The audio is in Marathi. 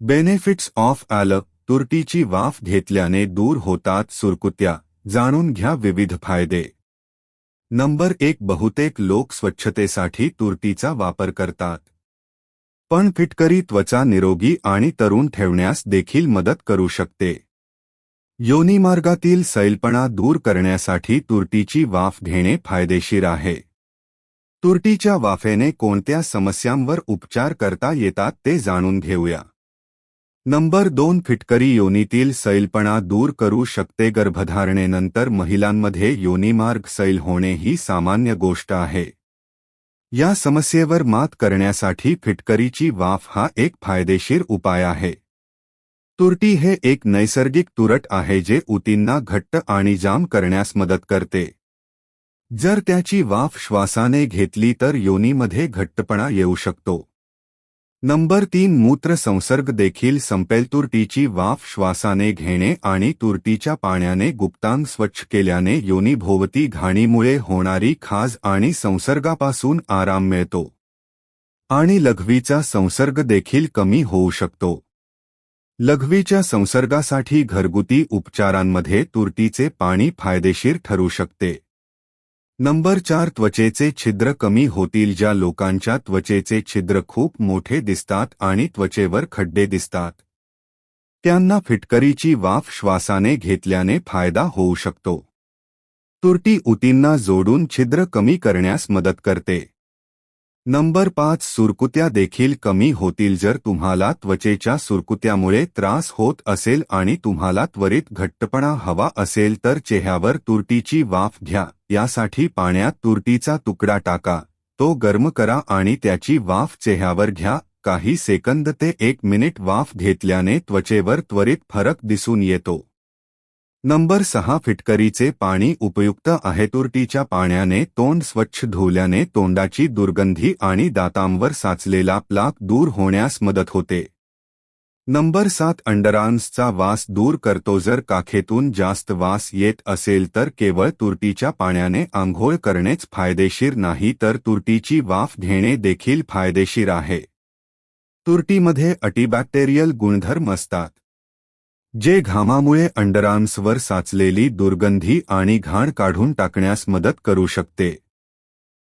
बेनिफिट्स ऑफ आलं. तुरटीची वाफ घेतल्याने दूर होतात सुरकुत्या. जाणून घ्या विविध फायदे. नंबर एक बहुतेक लोक स्वच्छतेसाठी तुरटीचा वापर करतात. पण फिटकरी त्वचा निरोगी आणि तरुण ठेवण्यास देखील मदत करू शकते. योनिमार्गातील सैलपणा दूर करण्यासाठी तुरटीची वाफ घेणे फायदेशीर आहे. तुरटीच्या वाफेने कोणत्या समस्यांवर उपचार करता येतात ते जाणून घेऊया. नंबर दोन फिटकरी योनीतील सैलपणा दूर करू शकते. गर्भधारणेनंतर महिलांमध्ये योनिमार्ग सैल होणे ही सामान्य गोष्ट आहे. या समस्येवर मात करण्यासाठी फिटकरीची वाफ हा एक फायदेशीर उपाय आहे. तुरटी हे एक नैसर्गिक तुरट आहे जे उतींना घट्ट आणि जाम करण्यास मदत करते. जर त्याची वाफ श्वासाने घेतली तर योनीमध्ये घट्टपणा येऊ शकतो. नंबर तीन मूत्र संसर्ग देखील संपेल तुरटीची वाफ श्वासाने घेणे आणि तुरटीच्या पाण्याने गुप्तांग स्वच्छ केल्याने योनीभोवती घाणीमुळे होणारी खाज आणि संसर्गापासून आराम मिळतो. आणि लघवीचा संसर्ग देखील कमी होऊ शकतो. लघवीच्या संसर्गासाठी घरगुती उपचारांमध्ये तुरटीचे पाणी फायदेशीर ठरू शकते. नंबर चार त्वचेचे छिद्र कमी होतील ज्या लोकांच्या त्वचेचे छिद्र खूप मोठे दिसतात आणि त्वचेवर खड्डे दिसतात. त्यांना फिटकरीची वाफ श्वासाने घेतल्याने फायदा होऊ शकतो. तुरटी उतींना जोडून छिद्र कमी करण्यास मदत करते. नंबर पाच सुरकुत्या देखील कमी होतील जर तुम्हाला त्वचेच्या सुरकुत्यामुळे त्रास होत असेल आणि तुम्हाला त्वरित घट्टपणा हवा असेल तर चेहऱ्यावर तुरटीची वाफ घ्या. यासाठी पाण्यात तुरटीचा तुकडा टाका. तो गर्म करा आणि त्याची वाफ चेहऱ्यावर घ्या. काही सेकंद ते एक मिनिट वाफ घेतल्याने त्वचेवर त्वरित फरक दिसून येतो. नंबर सहा फिटकरीचे पाणी उपयुक्त आहे. तुरटीच्या पाण्याने तोंड स्वच्छ धुवल्याने तोंडाची दुर्गंधी आणि दातांवर साचलेला प्लाक दूर होण्यास मदत होते. नंबर सात अंडरआर्म्सचा वास दूर करतो. जर काखेतून जास्त वास येत असेल तर केवळ तुरटीच्या पाण्याने आंघोळ करणेच फायदेशीर नाही तर तुरटीची वाफ घेणे देखील फायदेशीर आहे. तुरटीमध्ये अटीबॅक्टेरियल गुणधर्म असतात. जे घामामुळे अंडरआर्म्सवर साचलेली दुर्गंधी आणि घाण काढून टाकण्यास मदत करू शकते.